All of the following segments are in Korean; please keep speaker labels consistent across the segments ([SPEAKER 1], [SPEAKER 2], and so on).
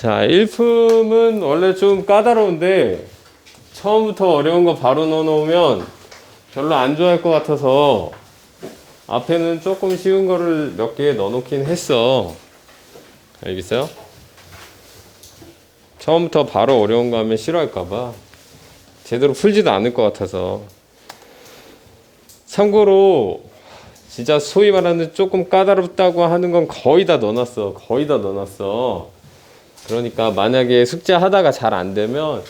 [SPEAKER 1] 자, 일품은 원래 좀 까다로운데 처음부터 어려운 거 바로 넣어놓으면 별로 안 좋아할 것 같아서 앞에는 조금 쉬운 거를 몇 개 넣어놓긴 했어. 알겠어요? 처음부터 바로 어려운 거 하면 싫어할까봐 제대로 풀지도 않을 것 같아서 참고로 진짜 소위 말하는 조금 까다롭다고 하는 건 거의 다 넣어놨어. 거의 다 넣어놨어. 그러니까 만약에 숙제 하다가 잘 안 되면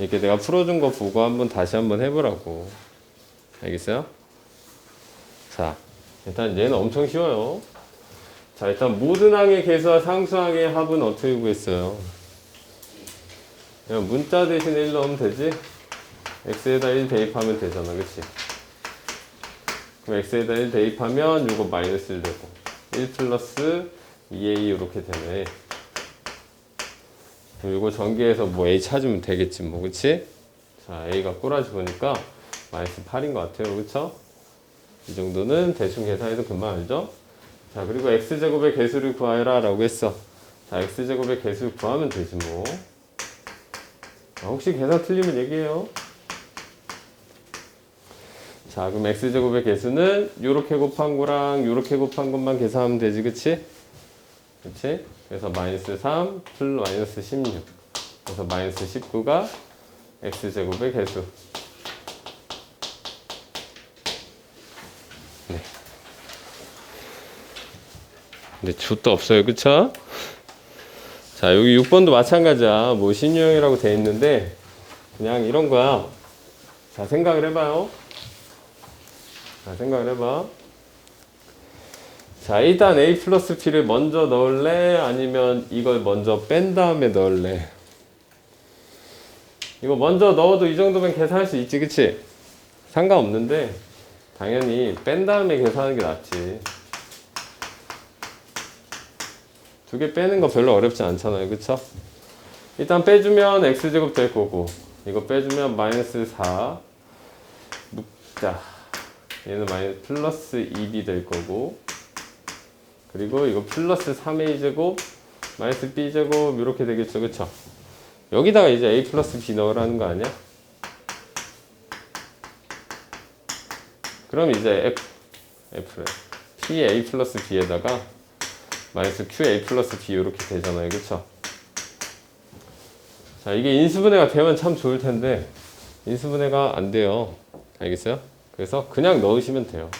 [SPEAKER 1] 이렇게 내가 풀어준 거 보고 한번 다시 한번 해보라고. 알겠어요? 자, 일단 얘는 엄청 쉬워요. 자, 일단 모든 항의 개수와 상수항의 합은 어떻게 구했어요? 그냥 문자 대신에 1 넣으면 되지? x에다 1 대입하면 되잖아, 그치? 그럼 x에다 1 대입하면 이거 마이너스 1 되고 1 플러스 2a 이렇게 되네. 이거 전개해서 뭐 a 찾으면 되겠지 뭐 그치? 자 a가 꼬라지 보니까 마이너스 8인 것 같아요 그쵸? 이 정도는 대충 계산해도 금방 알죠? 자 그리고 x제곱의 개수를 구하라 라고 했어 자 x제곱의 개수를 구하면 되지 뭐 아, 혹시 계산 틀리면 얘기해요 자 그럼 x제곱의 개수는 요렇게 곱한 거랑 요렇게 곱한 것만 계산하면 되지 그치? 그치? 그래서 마이너스 3플 마이너스 16 그래서 마이너스 19가 x제곱의 개수. 네. 근데 jut도 없어요. 그쵸? 자 여기 6번도 마찬가지야. 뭐 신유형이라고 돼 있는데 그냥 이런 거야. 자 생각을 해봐요. 자 생각을 해봐 자, 일단 A 플러스 P를 먼저 넣을래? 아니면 이걸 먼저 뺀 다음에 넣을래? 이거 먼저 넣어도 이 정도면 계산할 수 있지, 그치? 상관없는데, 당연히 뺀 다음에 계산하는 게 낫지. 두 개 빼는 거 별로 어렵지 않잖아요, 그쵸? 일단 빼주면 X제곱 될 거고, 이거 빼주면 마이너스 4, 묶자. 얘는 마이너스 플러스 2B 될 거고, 그리고 이거 플러스 3a 제곱 마이너스 b 제곱 이렇게 되겠죠. 그쵸? 여기다가 이제 a 플러스 b 넣으라는 거 아니야? 그럼 이제 f f p a 플러스 b에다가 마이너스 q a 플러스 b 이렇게 되잖아요. 그쵸? 자 이게 인수분해가 되면 참 좋을 텐데 인수분해가 안 돼요. 알겠어요? 그래서 그냥 넣으시면 돼요.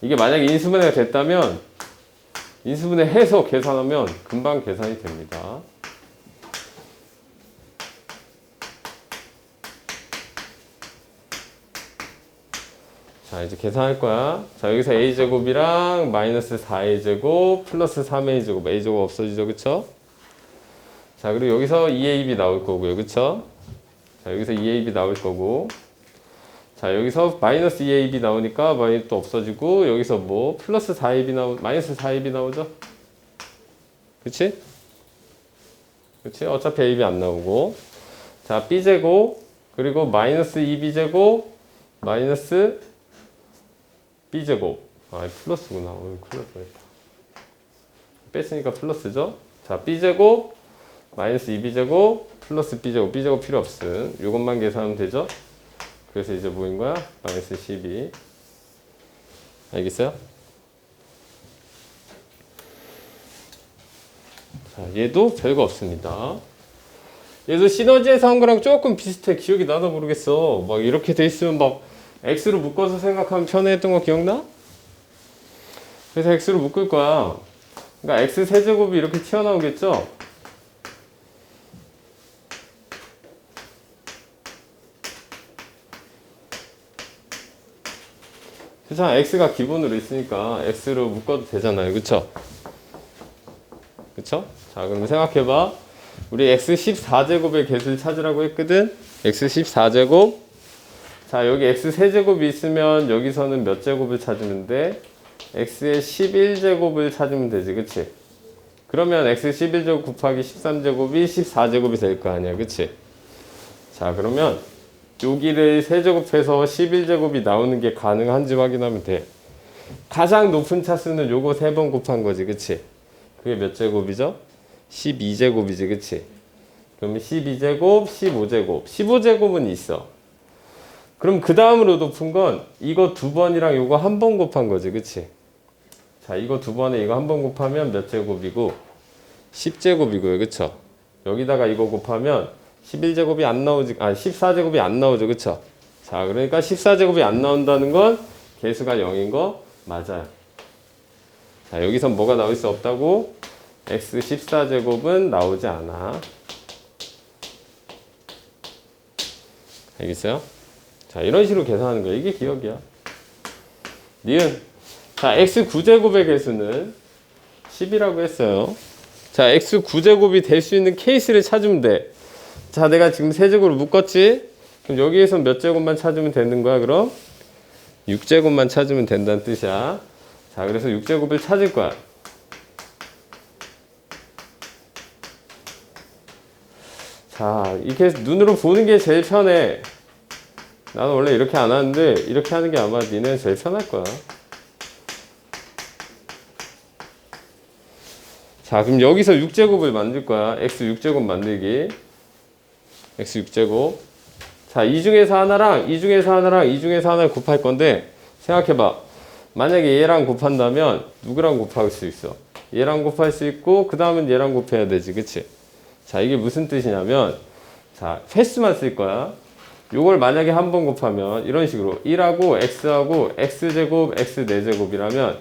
[SPEAKER 1] 이게 만약에 인수분해가 됐다면 인수분해 해서 계산하면 금방 계산이 됩니다. 자, 이제 계산할 거야. 자, 여기서 a제곱이랑 마이너스 4a제곱 플러스 3a제곱, a제곱 없어지죠, 그쵸? 자, 그리고 여기서 2ab 나올 거고요, 그쵸? 자, 여기서 2ab 나올 거고. 자, 여기서 마이너스 2ab 나오니까 마이너스 또 없어지고, 여기서 뭐, 플러스 4ab 나오, 마이너스 4ab 나오죠? 그치? 그치? 어차피 ab이 안 나오고. 자, b제곱, 그리고 마이너스 2b제곱, 마이너스 b제곱. 아, 플러스구나. 어, 큰일 날 뻔했다. 뺐으니까 플러스죠? 자, b제곱, 마이너스 2b제곱, 플러스 b제곱, b제곱 필요 없음. 이것만 계산하면 되죠? 그래서 이제 뭐인 거야? 마이너스 12. 알겠어요? 자, 얘도 별거 없습니다. 얘도 시너지에서 한 거랑 조금 비슷해. 기억이 나도 모르겠어. 막 이렇게 돼 있으면 막 x로 묶어서 생각하면 편해했던 거 기억나? 그래서 x로 묶을 거야. 그러니까 x 세제곱이 이렇게 튀어나오겠죠? 그렇잖아. x가 기본으로 있으니까 x로 묶어도 되잖아요. 그쵸? 그쵸? 자, 그럼 생각해봐. 우리 x 14제곱의 개수를 찾으라고 했거든? x 14제곱. 자, 여기 x 세제곱이 있으면 여기서는 몇 제곱을 찾으면 돼? x의 11제곱을 찾으면 되지. 그치? 그러면 x 11제곱 곱하기 13제곱이 14제곱이 될 거 아니야. 그치? 자, 그러면 여기를 세제곱해서 11제곱이 나오는 게 가능한지 확인하면 돼. 가장 높은 차수는 요거 세 번 곱한 거지, 그치? 그게 몇 제곱이죠? 12제곱이지, 그치? 그러면 12제곱, 15제곱. 15제곱은 있어. 그럼 그 다음으로 푼건 이거 두 번이랑 이거 한 번 곱한 거지, 그치? 자, 이거 두 번에 이거 한 번 곱하면 몇 제곱이고? 10제곱이고요, 그쵸? 여기다가 이거 곱하면 11제곱이 안 나오지, 아, 14제곱이 안 나오죠, 그쵸? 자, 그러니까 14제곱이 안 나온다는 건 개수가 0인 거 맞아요. 자, 여기서 뭐가 나올 수 없다고? x 14제곱은 나오지 않아. 알겠어요? 자, 이런 식으로 계산하는 거야. 이게 기억이야. 니은. 자, x 9제곱의 개수는 10이라고 했어요. 자, x 9제곱이 될 수 있는 케이스를 찾으면 돼. 자, 내가 지금 세제곱을 묶었지? 그럼 여기에서 몇 제곱만 찾으면 되는 거야, 그럼? 6제곱만 찾으면 된다는 뜻이야. 자, 그래서 6제곱을 찾을 거야. 자, 이렇게 눈으로 보는 게 제일 편해. 나는 원래 이렇게 안 하는데, 이렇게 하는 게 아마 니네 제일 편할 거야. 자, 그럼 여기서 6제곱을 만들 거야. x 6제곱 만들기. X 6제곱. 자, 이 중에서 하나랑 이 중에서 하나랑 이 중에서 하나를 곱할 건데 생각해봐. 만약에 얘랑 곱한다면 누구랑 곱할 수 있어? 얘랑 곱할 수 있고 그 다음은 얘랑 곱해야 되지, 그치? 자, 이게 무슨 뜻이냐면 자, 횟수만 쓸 거야. 요걸 만약에 한 번 곱하면 이런 식으로 1하고 x하고 x제곱 x 4제곱이라면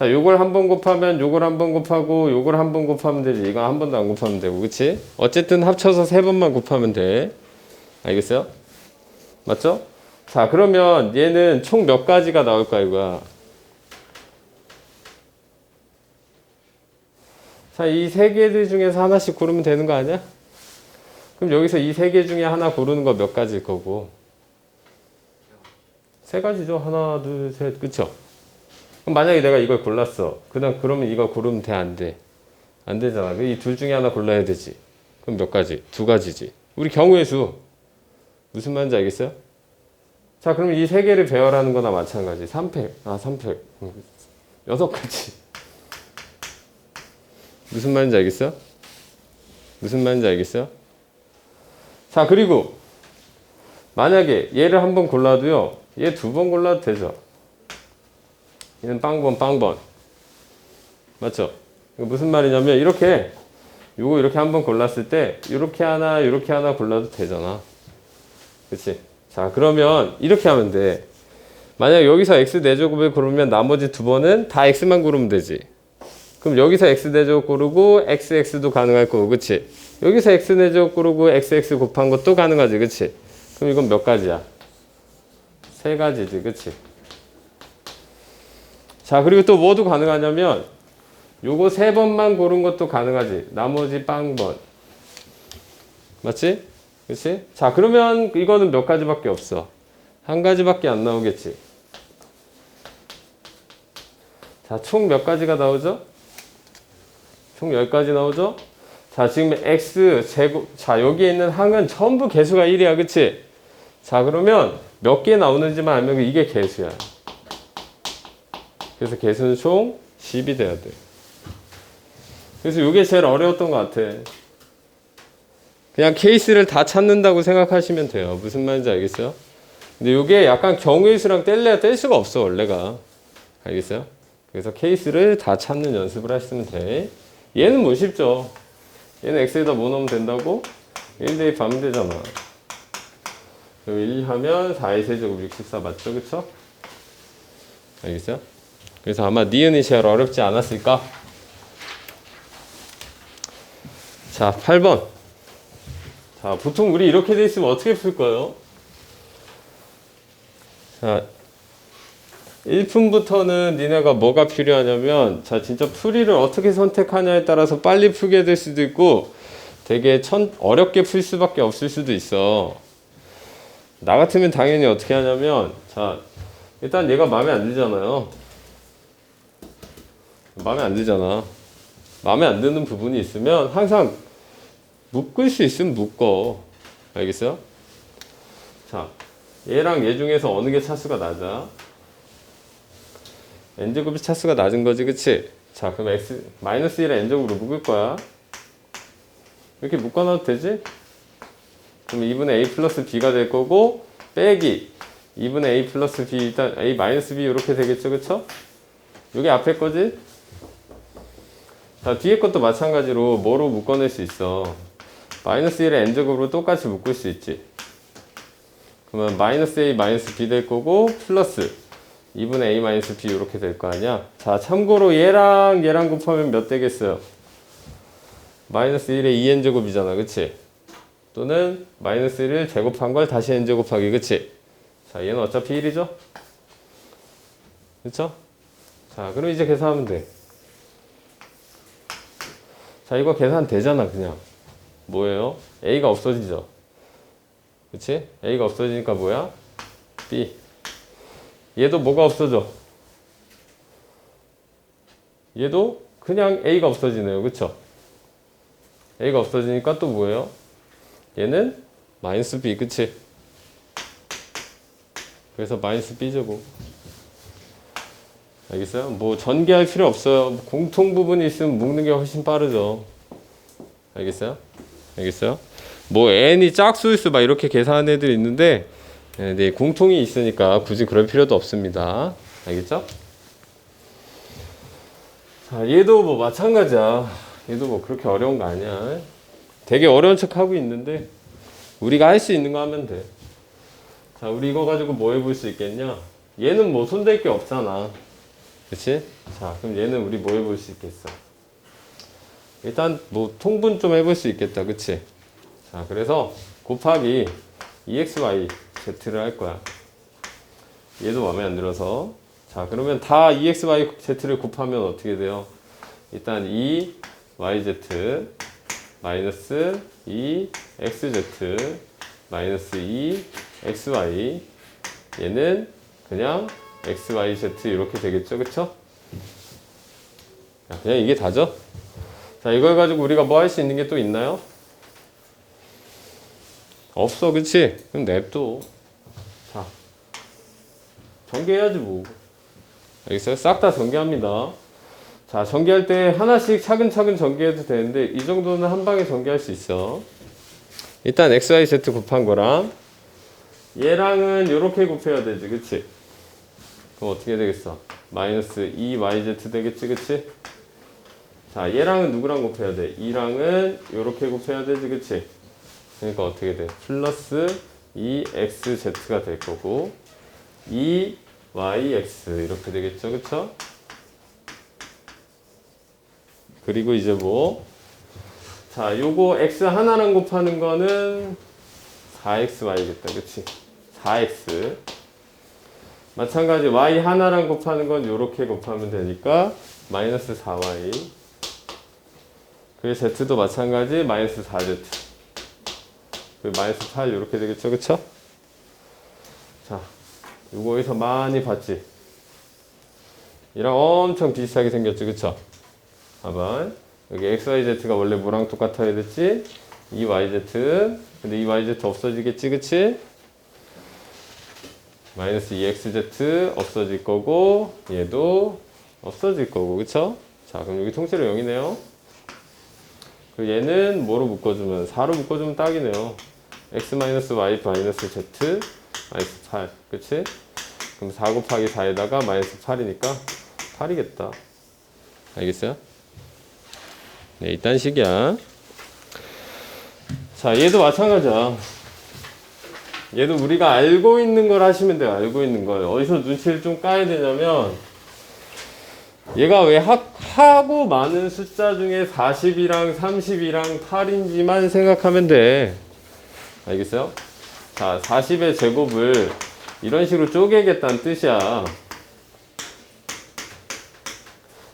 [SPEAKER 1] 자, 요걸 한 번 곱하면 요걸 한 번 곱하고 요걸 한 번 곱하면 되지. 이거 한 번도 안 곱하면 되고, 그치? 어쨌든 합쳐서 세 번만 곱하면 돼. 알겠어요? 맞죠? 자, 그러면 얘는 총 몇 가지가 나올까, 이거야? 자, 이 세 개들 중에서 하나씩 고르면 되는 거 아니야? 그럼 여기서 이 세 개 중에 하나 고르는 거 몇 가지일 거고? 세 가지죠. 하나, 둘, 셋. 그쵸? 만약에 내가 이걸 골랐어. 그다음 그러면 이거 고르면 돼, 안 돼? 안 되잖아. 이 둘 중에 하나 골라야 되지. 그럼 몇 가지? 두 가지지. 우리 경우의 수. 무슨 말인지 알겠어요? 자, 그럼 이세 개를 배열하는 거나 마찬가지. 3팩. 아, 3팩. 여섯 가지. 무슨 말인지 알겠어요? 무슨 말인지 알겠어요? 자, 그리고 만약에 얘를 한 번 골라도요. 얘 두 번 골라도 되죠. 얘는 빵번, 빵번. 맞죠? 이거 무슨 말이냐면 이렇게 요거 이렇게 한번 골랐을 때 이렇게 하나, 이렇게 하나 골라도 되잖아. 그치? 자, 그러면 이렇게 하면 돼. 만약 여기서 x 4제곱을 고르면 나머지 두 번은 다 x만 고르면 되지. 그럼 여기서 x 4제곱 고르고 x, x도 가능할 거고, 그치? 여기서 x 4제곱 고르고 x, x 곱한 것도 가능하지, 그치? 그럼 이건 몇 가지야? 세 가지지, 그치? 자, 그리고 또 뭐도 가능하냐면 요거 세 번만 고른 것도 가능하지. 나머지 빵번. 맞지? 그치? 자, 그러면 이거는 몇 가지밖에 없어. 한 가지밖에 안 나오겠지. 자, 총 몇 가지가 나오죠? 총 10가지 나오죠? 자, 지금 x 제곱, 자, 여기에 있는 항은 전부 개수가 1이야. 그치? 자, 그러면 몇 개 나오는지만 알면 이게 개수야. 그래서 개수는 총 10이 돼야 돼. 그래서 이게 제일 어려웠던 것 같아. 그냥 케이스를 다 찾는다고 생각하시면 돼요. 무슨 말인지 알겠어요? 근데 이게 약간 경우의 수랑 뗄래야 뗄 수가 없어, 원래가. 알겠어요? 그래서 케이스를 다 찾는 연습을 하시면 돼. 얘는 뭐 쉽죠? 얘는 x에다 뭐 넣으면 된다고? 1 대입 하면 되잖아. 그럼 1 하면 4의 세제곱 64 맞죠? 그쵸? 알겠어요? 그래서 아마 니은이 제일 어렵지 않았을까? 자, 8번. 자, 보통 우리 이렇게 돼 있으면 어떻게 풀까요? 자, 1분부터는 니네가 뭐가 필요하냐면, 자, 진짜 풀이를 어떻게 선택하냐에 따라서 빨리 풀게 될 수도 있고, 되게 천, 어렵게 풀 수밖에 없을 수도 있어. 나 같으면 당연히 어떻게 하냐면, 자, 일단 얘가 마음에 안 들잖아요. 마음에 안 들잖아. 마음에 안 드는 부분이 있으면 항상 묶을 수 있으면 묶어. 알겠어요? 자, 얘랑 얘 중에서 어느 게 차수가 낮아? n제곱이 차수가 낮은 거지, 그치? 자, 그럼 x, 마이너스 1에 n제곱으로 묶을 거야. 이렇게 묶어놔도 되지? 그럼 2분의 a 플러스 b가 될 거고 빼기 2분의 a 플러스 b 일단 a 마이너스 b 이렇게 되겠죠 그쵸? 이게 앞에 거지? 자 뒤에 것도 마찬가지로 뭐로 묶어낼 수 있어 마이너스 1의 n제곱으로 똑같이 묶을 수 있지 그러면 마이너스 a 마이너스 b 될 거고 플러스 2분의 a 마이너스 b 이렇게 될 거 아니야 자 참고로 얘랑 얘랑 곱하면 몇 되겠어요 마이너스 1의 2n제곱이잖아 그치? 또는 마이너스 1을 제곱한 걸 다시 n제곱하기 그치? 자 얘는 어차피 1이죠? 그쵸? 자 그럼 이제 계산하면 돼. 자 이거 계산 되잖아 그냥. 뭐예요? a가 없어지죠? 그치? a가 없어지니까 뭐야? b 얘도 뭐가 없어져? 얘도 그냥 a가 없어지네요 그쵸? a가 없어지니까 또 뭐예요? 얘는 마이너스 b 그치? 그래서 마이너스 b제곱 알겠어요? 뭐 전개할 필요 없어요 공통 부분이 있으면 묶는 게 훨씬 빠르죠 알겠어요? 알겠어요? 뭐 n이 짝수일수 막 이렇게 계산하는 애들이 있는데 예, 네, 공통이 있으니까 굳이 그럴 필요도 없습니다 알겠죠? 자 얘도 뭐 마찬가지야 얘도 뭐 그렇게 어려운 거 아니야 되게 어려운 척 하고 있는데 우리가 할 수 있는 거 하면 돼 자, 우리 이거 가지고 뭐 해볼 수 있겠냐? 얘는 뭐 손댈 게 없잖아. 그치? 자, 그럼 얘는 우리 뭐 해볼 수 있겠어? 일단 뭐 통분 좀 해볼 수 있겠다. 그치? 자, 그래서 곱하기 E EXY Z를 할 거야. 얘도 마음에 안 들어서. 자, 그러면 다 E EXY Z를 곱하면 어떻게 돼요? 일단 E YZ 마이너스 E XZ 마이너스 2 xy 얘는 그냥 xyz 이렇게 되겠죠? 자, 그냥 이게 다죠? 자 이걸 가지고 우리가 뭐 할 수 있는 게 또 있나요? 없어 그치? 그럼 냅둬 자 전개해야지 뭐 알겠어요? 싹 다 전개합니다 자 전개할 때 하나씩 차근차근 전개해도 되는데 이 정도는 한 방에 전개할 수 있어 일단 xyz 곱한 거랑 얘랑은 이렇게 곱해야 되지 그치 그럼 어떻게 되겠어 마이너스 2yz 되겠지 그치 자 얘랑은 누구랑 곱해야 돼 2랑은 이렇게 곱해야 되지 그치 그러니까 어떻게 돼 플러스 2xz가 될 거고 2yx 이렇게 되겠죠 그쵸 그리고 이제 뭐 자, 요거 x 하나랑 곱하는 거는 4xy겠다. 그치? 4x. 마찬가지 y 하나랑 곱하는 건 요렇게 곱하면 되니까 마이너스 4y. 그 z도 마찬가지 마이너스 4z. 그 마이너스 8 요렇게 되겠죠. 그쵸? 자, 요거에서 많이 봤지? 이랑 엄청 비슷하게 생겼지. 그쵸? 봐봐. 여기 xyz가 원래 뭐랑 똑같아야 됐지? 2yz 근데 2yz 없어지겠지 그치? 마이너스 2xz 없어질 거고 얘도 없어질 거고 그쵸? 자 그럼 여기 통째로 0이네요 그리고 얘는 뭐로 묶어주면 4로 묶어주면 딱이네요 x 마이너스 y 마이너스 z 마이너스 8 그치? 그럼 4 곱하기 4에다가 마이너스 8이니까 8이겠다 알겠어요? 네, 이딴 식이야. 자, 얘도 마찬가지야. 얘도 우리가 알고 있는 걸 하시면 돼요. 알고 있는 걸. 어디서 눈치를 좀 까야 되냐면, 얘가 왜 하, 하고 많은 숫자 중에 40이랑 30이랑 8인지만 생각하면 돼. 알겠어요? 자, 40의 제곱을 이런 식으로 쪼개겠다는 뜻이야.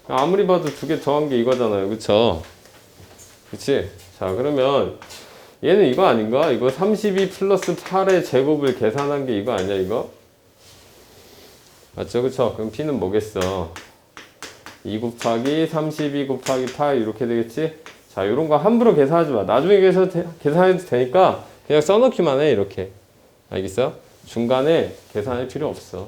[SPEAKER 1] 아무리 봐도 두 개 더한 게 이거잖아요. 그쵸? 그치? 자, 그러면 얘는 이거 아닌가? 이거 32 플러스 8의 제곱을 계산한 게 이거 아니야, 이거? 맞죠? 그쵸? 그럼 P는 뭐겠어? 2 곱하기 32 곱하기 8 이렇게 되겠지? 자, 이런 거 함부로 계산하지 마. 나중에 계산, 계산해도 되니까 그냥 써놓기만 해, 이렇게. 알겠어? 중간에 계산할 필요 없어.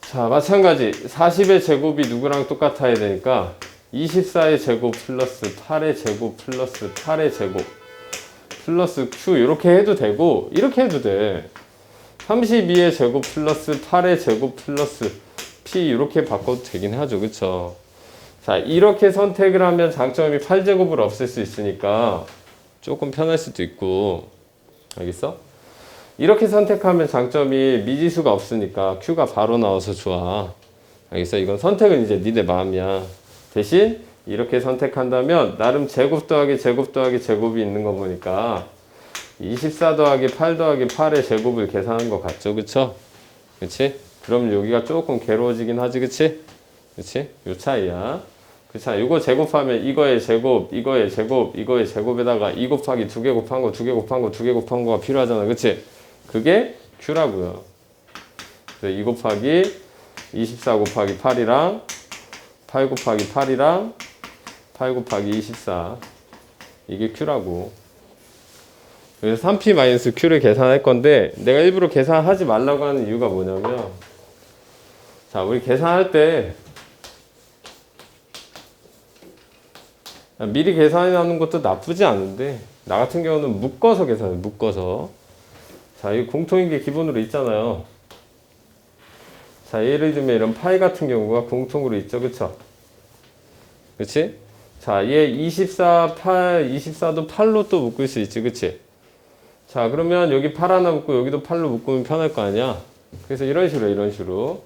[SPEAKER 1] 자, 마찬가지. 40의 제곱이 누구랑 똑같아야 되니까 24의 제곱 플러스 8의 제곱 플러스 8의 제곱 플러스 q 이렇게 해도 되고 이렇게 해도 돼. 32의 제곱 플러스 8의 제곱 플러스 p 이렇게 바꿔도 되긴 하죠. 그쵸? 자 이렇게 선택을 하면 장점이 8제곱을 없앨 수 있으니까 조금 편할 수도 있고. 알겠어? 이렇게 선택하면 장점이 미지수가 없으니까 q가 바로 나와서 좋아. 알겠어? 이건 선택은 이제 니네 마음이야 대신 이렇게 선택한다면 나름 제곱 더하기 제곱 더하기 제곱이 있는 거 보니까 24 더하기 8 더하기 8의 제곱을 계산한 것 같죠 그쵸? 그치? 그럼 여기가 조금 괴로워지긴 하지 그치? 그치? 요 차이야 그쵸? 이거 제곱하면 이거의 제곱 이거의 제곱 이거의 제곱에다가 2 곱하기 2개 곱한 거 2개 곱한 거 2개 곱한 거가 필요하잖아 그치? 그게 Q라고요 그래서 2 곱하기 24 곱하기 8이랑 8 곱하기 8이랑 8 곱하기 24 이게 Q라고. 그래서 3P-Q를 계산할 건데 내가 일부러 계산하지 말라고 하는 이유가 뭐냐면 자 우리 계산할 때 미리 계산해 놔는 것도 나쁘지 않은데 나 같은 경우는 묶어서 계산해 묶어서. 자 이 공통인 게 기본으로 있잖아요 자 예를 들면 이런 파이 같은 경우가 공통으로 있죠. 그쵸? 그치? 자 얘 24, 8, 24도 8로 또 묶을 수 있지. 그치? 자 그러면 여기 8 하나 묶고 여기도 8로 묶으면 편할 거 아니야? 그래서 이런 식으로 이런 식으로.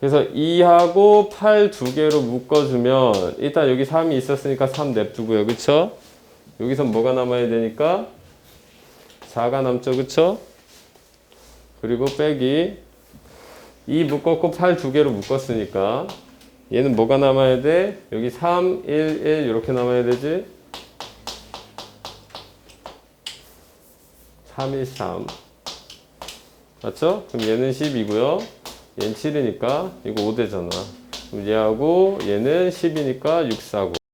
[SPEAKER 1] 그래서 2하고 8 두 개로 묶어주면 일단 여기 3이 있었으니까 3 냅두고요. 그쵸? 여기서 뭐가 남아야 되니까? 4가 남죠. 그쵸? 그리고 빼기 2 묶었고 8 두 개로 묶었으니까 얘는 뭐가 남아야 돼? 여기 3 1 1 이렇게 남아야 되지? 3, 1, 3 맞죠? 그럼 얘는 10이고요. 얘는 7이니까 이거 5대잖아. 그럼 얘하고 얘는 10이니까 6, 4, 9